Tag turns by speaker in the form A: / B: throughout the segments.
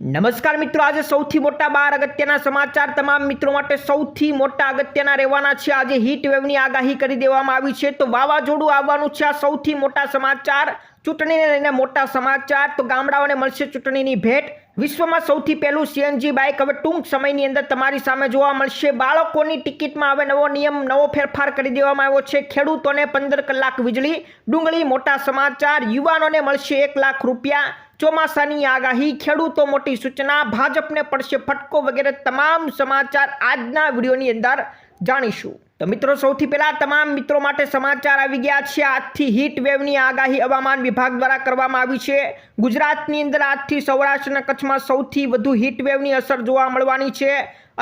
A: નમસ્કાર મિત્રો, આજે સૌથી મોટા બાર અગત્યના સમાચાર તમામ મિત્રો માટે સૌથી મોટા અગત્યના રહેવાના છે. આજે હીટ વેવની આગાહી કરી દેવામાં આવી છે. તો વાવાઝોડું આવવાનું છે આ સૌથી મોટા સમાચાર. ચૂંટણીને લઈને મોટા સમાચાર. તો ગામડાઓને મળશે ચૂંટણીની ભેટ. વિશ્વમાં સૌથી પહેલું સીએનજી બાઇક હવે ટૂંક સમયની અંદર તમારી સામે જોવા મળશે. બાળકોની ટિકિટમાં હવે નવો નિયમ, નવો ફેરફાર કરી દેવામાં આવ્યો છે. ખેડૂતોને પંદર કલાક વીજળી, ડુંગળી, મોટા સમાચાર. યુવાનોને મળશે એક લાખ રૂપિયા. ચોમાસાની આગાહી, ખેડૂતો મોટી સૂચના, ભાજપને પડશે ફટકો વગેરે તમામ સમાચાર આજના વિડીયોની અંદર જાણીશું. તો મિત્રો, સૌથી પહેલા તમામ મિત્રો માટે સમાચાર આવી ગયા છે. આજથી હીટ વેવની આગાહી હવામાન વિભાગ દ્વારા કરવામાં આવી છે. ગુજરાતની અંદર આજથી સૌરાષ્ટ્ર અને કચ્છમાં સૌથી વધુ હીટ વેવની અસર જોવા મળવાની છે.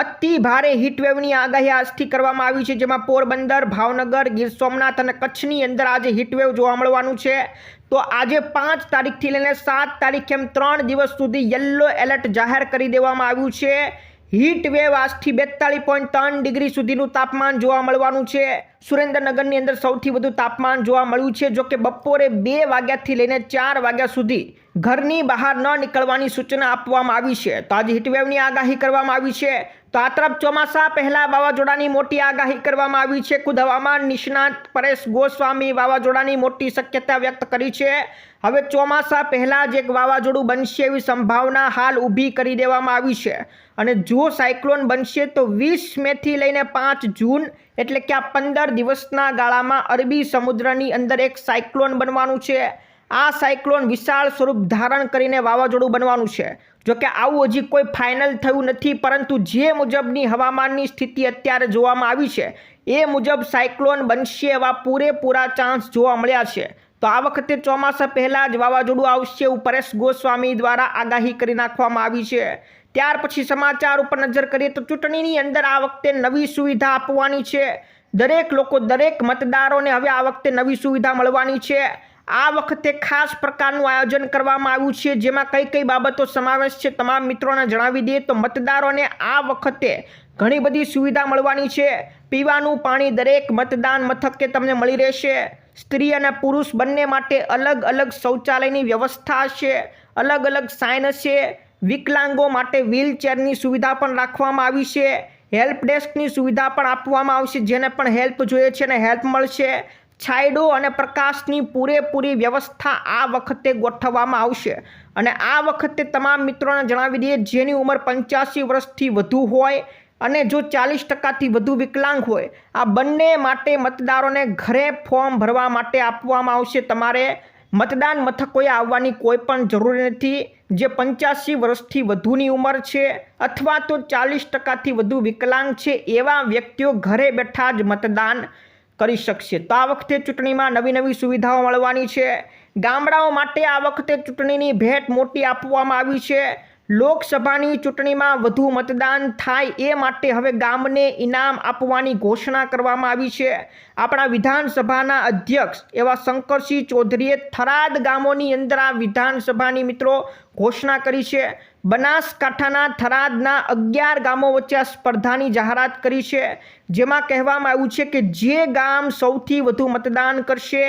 A: અતિ ભારે હીટવેવની આગાહી આજથી કરવામાં આવી છે, જેમાં પોરબંદર, ભાવનગર, ગીર સોમનાથ અને કચ્છની અંદર આજે હીટવેવ જોવા મળવાનું છે. તો આજે પાંચ તારીખથી લઈને સાત તારીખ એમ ત્રણ દિવસ સુધી યલો એલર્ટ જાહેર કરી દેવામાં આવ્યું છે. હીટ વેવ આજથી બેતાળીસ પોઈન્ટ ત્રણ ડિગ્રી સુધીનું તાપમાન જોવા મળવાનું છે. સુરેન્દ્રનગરની અંદર સૌથી વધુ તાપમાન જોવા મળ્યું છે, જોકે બપોરે બે વાગ્યાથી લઈને ચાર વાગ્યા સુધી ઘરની બહાર ન નીકળવાની સૂચના આપવામાં આવી છે. તો આજે હીટવેવની આગાહી કરવામાં આવી છે. તો આ તરફ ચોમાસા પહેલાં વાવાઝોડાની મોટી આગાહી કરવામાં આવી છે. ખુદ હવામાન નિષ્ણાત પરેશ ગોસ્વામી વાવાઝોડાની મોટી શક્યતા વ્યક્ત કરી છે. હવે ચોમાસા પહેલાં જ એક વાવાઝોડું બનશે એવી સંભાવના હાલ ઊભી કરી દેવામાં આવી છે. અને જો સાયક્લોન બનશે તો વીસ મેથી લઈને પાંચ જૂન એટલે કે આ પંદર દિવસના ગાળામાં અરબી સમુદ્રની અંદર એક સાયક્લોન બનવાનું છે. આ સાયક્લોન વિશાળ સ્વરૂપ ધારણ કરીને વાવાઝોડું બનવાનું છે. જોકે આવું હજી કોઈ ફાઇનલ થયું નથી, પરંતુ જે મુજબની હવામાનની સ્થિતિ અત્યારે જોવામાં આવી છે, એ મુજબ સાયક્લોન બનશે એવા પૂરેપૂરા ચાન્સ જોવા મળ્યા છે. તો આ વખતે ચોમાસા પહેલાં જ વાવાઝોડું આવશે એવું પરેશ ગોસ્વામી દ્વારા આગાહી કરી નાખવામાં આવી છે. ત્યાર પછી સમાચાર ઉપર નજર કરીએ તો ચૂંટણીની અંદર આ વખતે નવી સુવિધા આપવાની છે. દરેક લોકો દરેક મતદારોને હવે આ વખતે નવી સુવિધા મળવાની છે. આ વખતે ખાસ પ્રકારનું આયોજન કરવામાં આવ્યું છે, જેમાં કઈ કઈ બાબતો સમાવેશ છે તમામ મિત્રોને જણાવી દઈએ તો મતદારોને આ વખતે ઘણી બધી સુવિધા મળવાની છે. પીવાનું પાણી દરેક મતદાન મથકે તમને મળી રહેશે. સ્ત્રી અને પુરુષ બંને માટે અલગ અલગ શૌચાલયની વ્યવસ્થા હશે અલગ અલગ સાઇન હશે વિકલાંગો માટે વ્હીલચેરની સુવિધા પણ રાખવામાં આવી છે. હેલ્પ ડેસ્કની સુવિધા પણ આપવામાં આવશે, જેને પણ હેલ્પ જોઈએ છે અને હેલ્પ મળશે. છાંયડો અને પ્રકાશની પૂરેપૂરી વ્યવસ્થા આ વખતે ગોઠવવામાં આવશે. અને આ વખતે તમામ મિત્રોને જણાવી દઈએ, જેની ઉંમર પંચ્યાસી વર્ષથી વધુ હોય અને જો ચાલીસ ટકાથી વધુ વિકલાંગ હોય, આ બંને માટે મતદારોને ઘરે ફોર્મ ભરવા માટે આપવામાં આવશે. તમારે મતદાન મથકોએ આવવાની કોઈ પણ જરૂર નથી. જે પંચ્યાસી વર્ષથી વધુની ઉંમર છે અથવા તો ચાલીસ ટકાથી વધુ વિકલાંગ છે, એવા વ્યક્તિઓ ઘરે બેઠા જ મતદાન કરી શકશે. તો આ વખતે ચૂંટણીમાં નવી નવી સુવિધાઓ મળવાની છે. ગામડાઓ માટે આ વખતે ચૂંટણીની ભેટ મોટી આપવામાં આવી છે. લોકસભાની ચૂંટણીમાં વધુ મતદાન થાય એ માટે હવે ગામને ઇનામ આપવાની ઘોષણા કરવામાં આવી છે. આપણા વિધાનસભાના અધ્યક્ષ એવા શંકરસિંહ ચૌધરીએ થરાદ ગામોની અંદર આ વિધાનસભાની મિત્રો ઘોષણા કરી છે. બનાસકાંઠાના થરાદના અગિયાર ગામો વચ્ચે આ સ્પર્ધાની જાહેરાત કરી છે. જેમાં કહેવામાં આવ્યું છે કે જે ગામ સૌથી વધુ મતદાન કરશે,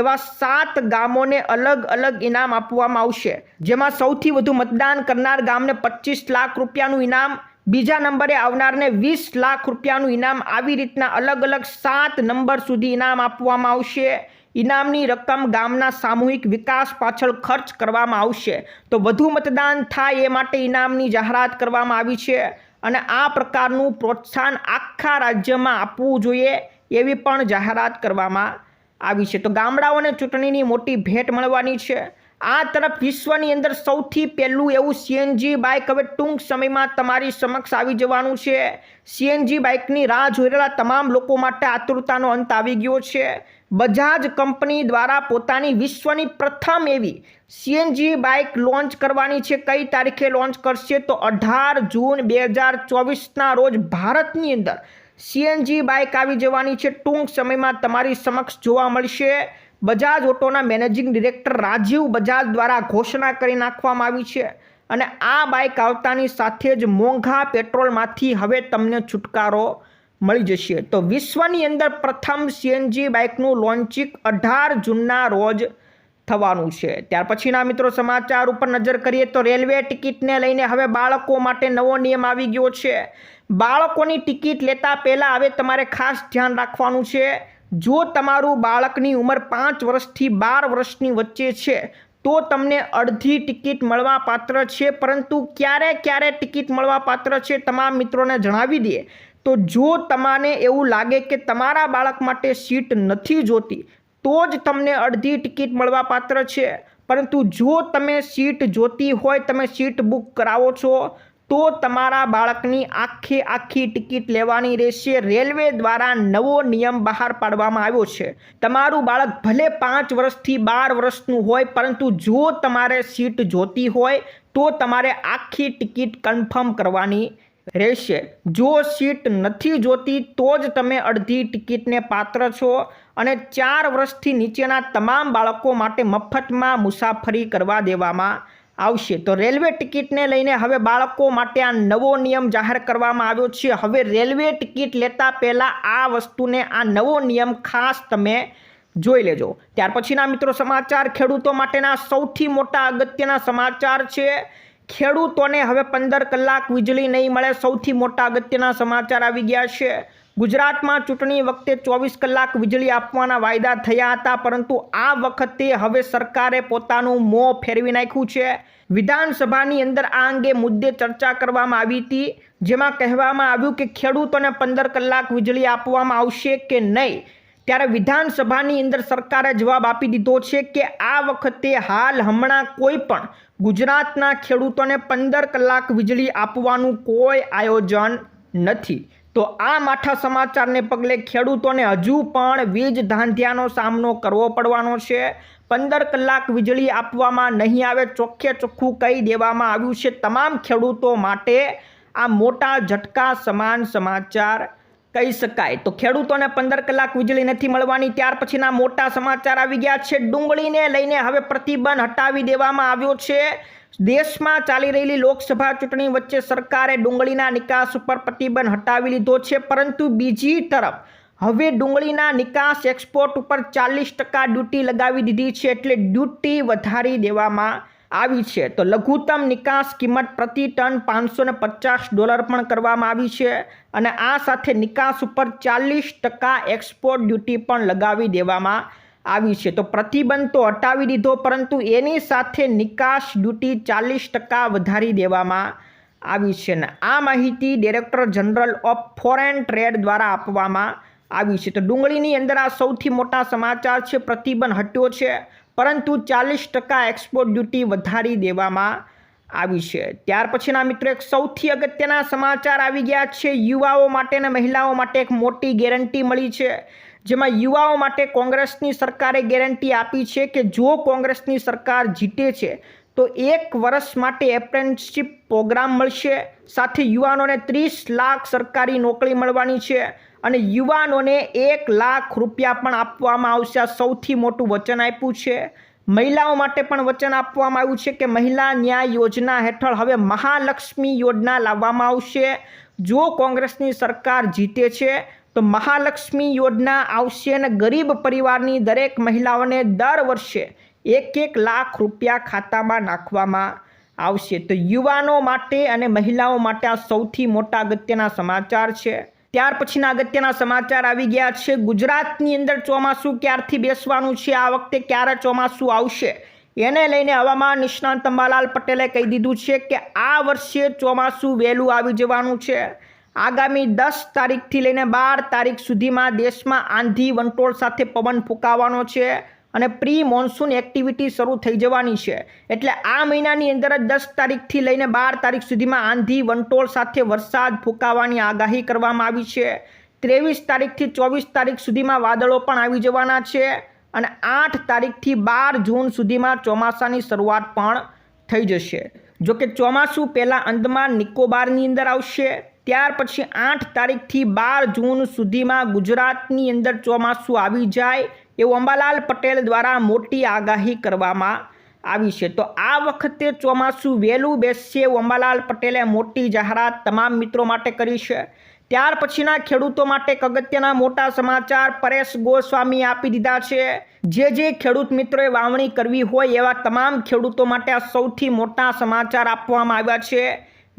A: એવા સાત ગામોને અલગ અલગ ઇનામ આપવામાં આવશે. જેમાં સૌથી વધુ મતદાન કરનાર ગામને પચીસ લાખ રૂપિયાનું ઇનામ, બીજા નંબરે આવનારને વીસ લાખ રૂપિયાનું ઇનામ, આવી રીતના અલગ અલગ સાત નંબર સુધી ઇનામ આપવામાં આવશે. ઇનામની રકમ ગામના સામૂહિક વિકાસ પાછળ ખર્ચ કરવામાં આવશે. તો વધુ મતદાન થાય એ માટે ઇનામની જાહેરાત કરવામાં આવી છે અને આ પ્રકારનું પ્રોત્સાહન આખા રાજ્યમાં આપવું જોઈએ એવી પણ જાહેરાત કરવામાં આવી છે. તો ગામડાઓને ચૂંટણીની મોટી ભેટ મળવાની છે. આ તરફ વિશ્વની અંદર સૌથી પહેલું એવું સીએનજી બાઇક હવે ટૂંક સમયમાં તમારી સમક્ષ આવી જવાનું છે. સીએનજી બાઇકની રાહ જોઈ રહેલા તમામ લોકો માટે આતુરતાનો અંત આવી ગયો છે. બજાજ કંપની દ્વારા પોતાની વિશ્વની પ્રથમ એવી સીએનજી બાઇક લોન્ચ કરવાની છે. કઈ તારીખે લોન્ચ કરશે? તો અઢાર જૂન બે હજાર ચોવીસના રોજ ભારતની અંદર સીએનજી બાઇક આવી જવાની છે. ટૂંક સમયમાં તમારી સમક્ષ જોવા મળશે. બજાજ ઓટોના મેનેજિંગ ડિરેક્ટર રાજીવ બજાજ દ્વારા ઘોષણા કરી નાખવામાં આવી છે અને આ બાઇક આવતાની સાથે જ મોંઘા પેટ્રોલમાંથી હવે તમને છુટકારો મળી જશે. તો વિશ્વની અંદર પ્રથમ સીએનજી બાઇકનું લોન્ચિંગ અઢાર જૂનના રોજ થવાનું છે. ત્યાર પછીના મિત્રો સમાચાર ઉપર નજર કરીએ તો રેલવે ટિકિટને લઈને હવે બાળકો માટે નવો નિયમ આવી ગયો છે. બાળકોની ટિકિટ લેતા પહેલાં હવે તમારે ખાસ ધ્યાન રાખવાનું છે. જો તમારું બાળકની ઉંમર પાંચ વર્ષથી બાર વર્ષની વચ્ચે છે, તો તમને અડધી ટિકિટ મળવા પાત્ર છે. પરંતુ ક્યારે ક્યારે ટિકિટ મળવા પાત્ર છે તમામ મિત્રોને જણાવી દઈએ. તો જો તમને એવું લાગે કે તમારા બાળક માટે સીટ નથી જોતી, તો જ તમને અડધી ટિકિટ મળવાપાત્ર છે. પરંતુ જો તમે સીટ જોતી હોય, તમે સીટ બુક કરાવો છો, તો તમારા બાળકની આખી આખી ટિકિટ લેવાની રહેશે. રેલવે દ્વારા નવો નિયમ બહાર પાડવામાં આવ્યો છે. તમારું બાળક ભલે પાંચ વર્ષથી બાર વર્ષનું હોય, પરંતુ જો તમારે સીટ જોતી હોય, તો તમારે આખી ટિકિટ કન્ફર્મ કરવાની રહેશે. જો સીટ નથી જોતી, તો જ તમે અડધી ટિકિટને પાત્ર છો અને ચાર વર્ષથી નીચેના તમામ બાળકો માટે મફતમાં મુસાફરી કરવા દેવામાં આવશે. તો રેલવે ટિકિટને લઈને હવે બાળકો માટે આ નવો નિયમ જાહેર કરવામાં આવ્યો છે. હવે રેલવે ટિકિટ લેતા પહેલાં આ વસ્તુને, આ નવો નિયમ ખાસ તમે જોઈ લેજો. ત્યાર પછીના મિત્રો સમાચાર ખેડૂતો માટેના સૌથી મોટા અગત્યના સમાચાર છે ખેડૂતોને હવે પંદર કલાક વીજળી નહીં મળે, સૌથી મોટા અગત્યના સમાચાર આવી ગયા છે. ગુજરાતમાં ચૂંટણી વખતે ચોવીસ કલાક વીજળી આપવાના વાયદા થયા હતા, પરંતુ આ વખતે હવે સરકારે પોતાનું મોં ફેરવી નાખ્યું છે. વિધાનસભાની અંદર આ અંગે મુદ્દે ચર્ચા કરવામાં આવી હતી, જેમાં કહેવામાં આવ્યું કે ખેડૂતોને પંદર કલાક વીજળી આપવામાં આવશે કે નહીં. ત્યારે વિધાનસભાની અંદર સરકારે જવાબ આપી દીધો છે કે આ વખતે હાલ હમણાં કોઈ પણ ગુજરાતના ખેડૂતોને પંદર કલાક વીજળી આપવાનું કોઈ આયોજન નથી. તો આ માઠા સમાચારને પગલે ખેડૂતોને હજુ પણ વીજ ધાંધિયાનો સામનો કરવો પડવાનો છે. પંદર કલાક વીજળી આપવામાં નહીં આવે ચોખ્ખે ચોખ્ખું કહી દેવામાં આવ્યું છે તમામ ખેડૂતો માટે આ મોટા ઝટકા સમાન સમાચાર. કહી શકાય. તો ખેડૂતોને પંદર કલાક વીજળી નથી મળવાની, ત્યાર પછીના મોટા સમાચાર આવી ગયા છે. ડુંગળીને લઈને હવે પ્રતિબંધ હટાવી દેવામાં આવ્યો છે. દેશમાં ચાલી રહેલી લોકસભા ચૂંટણી વચ્ચે સરકારે ડુંગળીના નિકાસ ઉપર પ્રતિબંધ હટાવી લીધો છે. પરંતુ બીજી તરફ, હવે ડુંગળીના નિકાસ એક્સપોર્ટ ઉપર ચાલીસ ટકા ડ્યુટી લગાવી દીધી છે. એટલે ડ્યુટી વધારી દેવામાં આવી છે. તો લઘુત્તમ નિકાસ કિંમત પ્રતિ ટન પાંચસો પચાસ ડોલર પણ કરવામાં આવી છે અને આ સાથે નિકાસ ઉપર ચાલીસ ટકા એક્સપોર્ટ ડ્યુટી પણ લગાવી દેવામાં આવી છે. તો પ્રતિબંધ તો હટાવી દીધો, પરંતુ એની સાથે નિકાસ ડ્યુટી ચાલીસ ટકા વધારી દેવામાં આવી છે ને આ માહિતી director general of foreign trade દ્વારા આપવામાં આવી છે. તો ડુંગળીની અંદર આ સૌથી મોટા સમાચાર છે, પ્રતિબંધ હટ્યો છે. પરંતુ ચાલીસ ટકા એક્સપોર્ટ ડ્યુટી વધારી દેવામાં આવી છે. ત્યાર પછીના મિત્રો એક સૌથી અગત્યના સમાચાર આવી ગયા છે. યુવાઓ માટે અને મહિલાઓ માટે એક મોટી ગેરંટી મળી છે. જેમાં યુવાઓ માટે કોંગ્રેસની સરકારે ગેરંટી આપી છે કે જો કોંગ્રેસની સરકાર જીતે છે તો એક વર્ષ માટે એપ્રેન્ટિસશીપ પ્રોગ્રામ મળશે. સાથે યુવાનોને ત્રીસ લાખ સરકારી નોકરી મળવાની છે અને યુવાનોને એક લાખ રૂપિયા પણ આપવામાં આવશે. આ સૌથી મોટું વચન આપ્યું છે. મહિલાઓ માટે પણ વચન આપવામાં આવ્યું છે કે મહિલા ન્યાય યોજના હેઠળ હવે મહાલક્ષ્મી યોજના લાવવામાં આવશે. જો કોંગ્રેસની સરકાર જીતે છે, તો મહાલક્ષ્મી યોજના આવશે અને ગરીબ પરિવારની દરેક મહિલાઓને દર વર્ષે એક એક લાખ રૂપિયા ખાતામાં નાખવામાં આવશે. તો યુવાનો માટે અને મહિલાઓ માટે આ સૌથી મોટા અગત્યના સમાચાર છે. ત્યાર પછીના અગત્યના સમાચાર આવી ગયા છે. ગુજરાતની અંદર ચોમાસું ક્યારથી બેસવાનું છે? આ વખતે ક્યારે ચોમાસું આવશે? એને લઈને હવામાન નિષ્ણાંત અંબાલાલ પટેલે કહી દીધું છે કે આ વર્ષે ચોમાસું વહેલું આવી જવાનું છે. આગામી દસ તારીખથી લઈને બાર તારીખ સુધીમાં દેશમાં આંધી વંટોળ સાથે પવન ફૂંકાવાનો છે. અને પ્રી મોન્સૂન એક્ટિવિટી શરૂ થઈ જવાની છે. એટલે આ મહિનાની અંદર જ દસ તારીખથી લઈને બાર તારીખ સુધીમાં આંધી, વંટોળ સાથે વરસાદ ફૂંકાવાની આગાહી કરવામાં આવી છે. ત્રેવીસ તારીખથી ચોવીસ તારીખ સુધીમાં વાદળો પણ આવી જવાના છે અને આઠ તારીખથી બાર જૂન સુધીમાં ચોમાસાની શરૂઆત પણ થઈ જશે. જોકે ચોમાસું પહેલાં અંદમાન નિકોબારની અંદર આવશે. ત્યાર પછી આઠ તારીખથી બાર જૂન સુધીમાં ગુજરાતની અંદર ચોમાસું આવી જાય એવું અંબાલાલ પટેલ દ્વારા મોટી આગાહી કરવામાં આવી છે. તો આ વખતે ચોમાસું વહેલું બેસશે અંબાલાલ પટેલે મોટી જાહેરાત તમામ મિત્રો માટે કરી છે. ત્યાર પછીના ખેડૂતો માટે એક અગત્યના મોટા સમાચાર પરેશ ગોસ્વામી આપી દીધા છે. જે જે ખેડૂત મિત્રોએ વાવણી કરવી હોય એવા તમામ ખેડૂતો માટે આ સૌથી મોટા સમાચાર આપવામાં આવ્યા છે.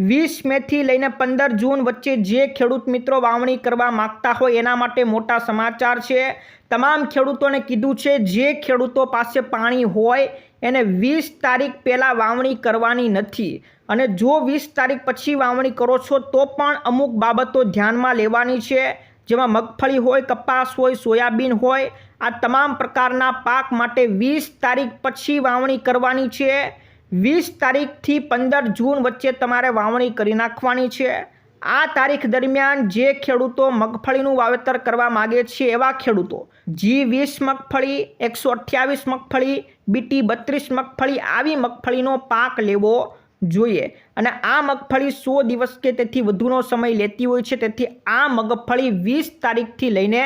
A: વીસ મેથી લઈને પંદર જૂન વચ્ચે જે ખેડૂત મિત્રો વાવણી કરવા માગતા હોય એના માટે મોટા સમાચાર છે. તમામ ખેડૂતોને કીધું છે, જે ખેડૂતો પાસે પાણી હોય એને વીસ તારીખ પહેલાં વાવણી કરવાની નથી. અને જો વીસ તારીખ પછી વાવણી કરો છો, તો પણ અમુક બાબતો ધ્યાનમાં લેવાની છે. જેમાં મગફળી હોય, કપાસ હોય, સોયાબીન હોય, આ તમામ પ્રકારના પાક માટે વીસ તારીખ પછી વાવણી કરવાની છે. વીસ તારીખથી પંદર જૂન વચ્ચે તમારે વાવણી કરી નાખવાની છે. આ તારીખ દરમિયાન જે ખેડૂતો મગફળીનું વાવેતર કરવા માગે છે એવા ખેડૂતો, જી વીસ મગફળી, એકસો અઠ્યાવીસ મગફળી બીટી બત્રીસ મગફળી આવી મગફળીનો પાક લેવો જોઈએ. અને આ મગફળી સો દિવસ કે તેથી વધુનો સમય લેતી હોય છે. તેથી આ મગફળી વીસ તારીખથી લઈને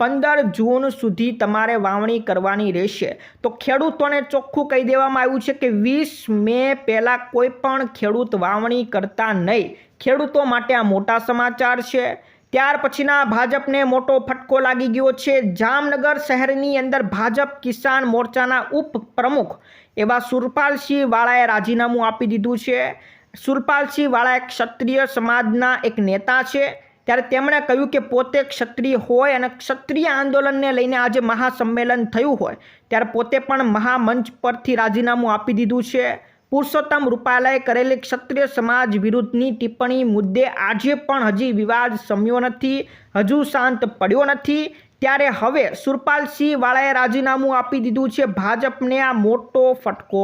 A: પંદર જૂન સુધી તમારે વાવણી કરવાની રહેશે. તો ખેડૂતોને ચોખ્ખું કહી દેવામાં આવ્યું છે કે વીસ મે પહેલાં કોઈ પણ ખેડૂત વાવણી કરતા નહીં. ખેડૂતો માટે આ મોટા સમાચાર છે. ત્યાર પછીના ભાજપને મોટો ફટકો લાગી ગયો છે. જામનગર શહેરની અંદર ભાજપ કિસાન મોરચાના ઉપપ્રમુખ એવા સુરપાલસિંહ વાળાએ રાજીનામું આપી દીધું છે. સુરપાલસિંહ વાળા એક ક્ષત્રિય સમાજના એક નેતા છે. ત્યારે તેમણે કહ્યું કે પોતે ક્ષત્રિય હોય અને ક્ષત્રિય આંદોલનને લઈને આજે મહાસંમેલન થયું હોય, ત્યારે પોતે પણ મહામંચ પરથી રાજીનામું આપી દીધું છે. પુરુષોત્તમ રૂપાલાએ કરેલી ક્ષત્રિય સમાજ વિરુદ્ધની ટિપ્પણી મુદ્દે આજે પણ હજી વિવાદ સમ્યો નથી, હજુ શાંત પડ્યો નથી. ત્યારે હવે સુરપાલસિંહ વાળાએ રાજીનામું આપી દીધું છે ભાજપને આ મોટો ફટકો.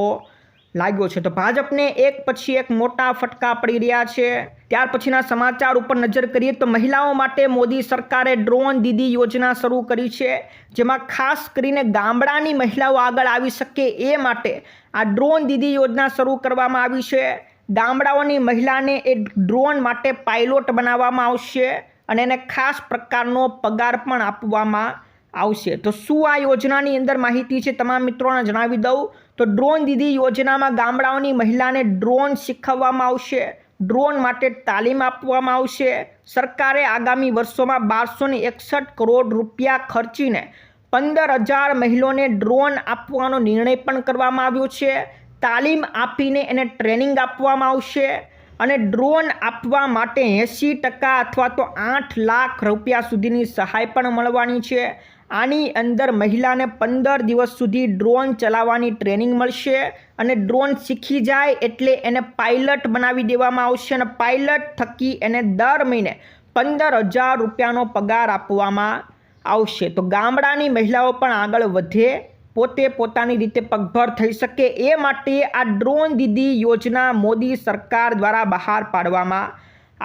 A: લાગ્યો છે. તો ભાજપને એક પછી એક મોટા ફટકા પડી રહ્યા છે. ત્યાર પછીના સમાચાર ઉપર નજર કરીએ તો મહિલાઓ માટે મોદી સરકારે ડ્રોન દીદી યોજના શરૂ કરી છે. જેમાં ખાસ કરીને ગામડાની મહિલાઓ આગળ આવી શકે એ માટે આ ડ્રોન દીદી યોજના શરૂ કરવામાં આવી છે. ગામડાઓની મહિલાને એ ડ્રોન માટે પાયલોટ બનાવવામાં આવશે અને એને ખાસ પ્રકારનો પગાર પણ આપવામાં આવશે. તો શું આ યોજનાની અંદર માહિતી છે? તમામ મિત્રોને જણાવી દઉં. તો ડ્રોન દીદી યોજનામાં ગામડાઓની મહિલાને ડ્રોન શીખવવામાં આવશે, ડ્રોન માટે તાલીમ આપવામાં આવશે. સરકારે આગામી વર્ષોમાં બારસો એકસઠ કરોડ રૂપિયા ખર્ચીને પંદર હજાર મહિલાઓને ડ્રોન આપવાનો નિર્ણય પણ કરવામાં આવ્યો છે. તાલીમ આપીને એને ટ્રેનિંગ આપવામાં આવશે અને ડ્રોન આપવા માટે એંસી ટકા અથવા તો આઠ લાખ રૂપિયા સુધીની સહાય પણ મળવાની છે. આની અંદર મહિલાને પંદર દિવસ સુધી ડ્રોન ચલાવવાની ટ્રેનિંગ મળશે અને ડ્રોન શીખી જાય એટલે એને પાયલટ બનાવી દેવામાં આવશે અને પાયલટ થકી એને દર મહિને પંદર હજાર રૂપિયાનો પગાર આપવામાં આવશે. તો ગામડાની મહિલાઓ પણ આગળ વધે, પોતે પોતાની રીતે પગભર થઈ શકે. એ માટે આ ડ્રોન દીદી યોજના મોદી સરકાર દ્વારા બહાર પાડવામાં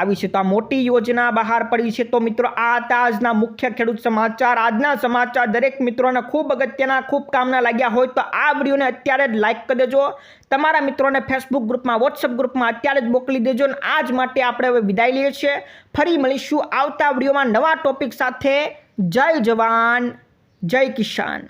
A: આવી છે. તો આ મોટી યોજના બહાર પડી છે. તો મિત્રો, આ હતા આજના મુખ્ય ખેડૂત સમાચાર. આજના સમાચાર દરેક મિત્રોને ખૂબ અગત્યના, ખૂબ કામના લાગ્યા હોય તો આ વિડીયોને અત્યારે જ લાઇક કરી દેજો. તમારા મિત્રોને ફેસબુક ગ્રુપમાં વોટ્સઅપ ગ્રુપમાં અત્યારે જ મોકલી દેજો અને આજ માટે આપણે હવે વિદાય લઈએ છીએ. ફરી મળીશું આવતા વિડીયોમાં નવા ટોપિક સાથે. જય જવાન, જય કિસાન.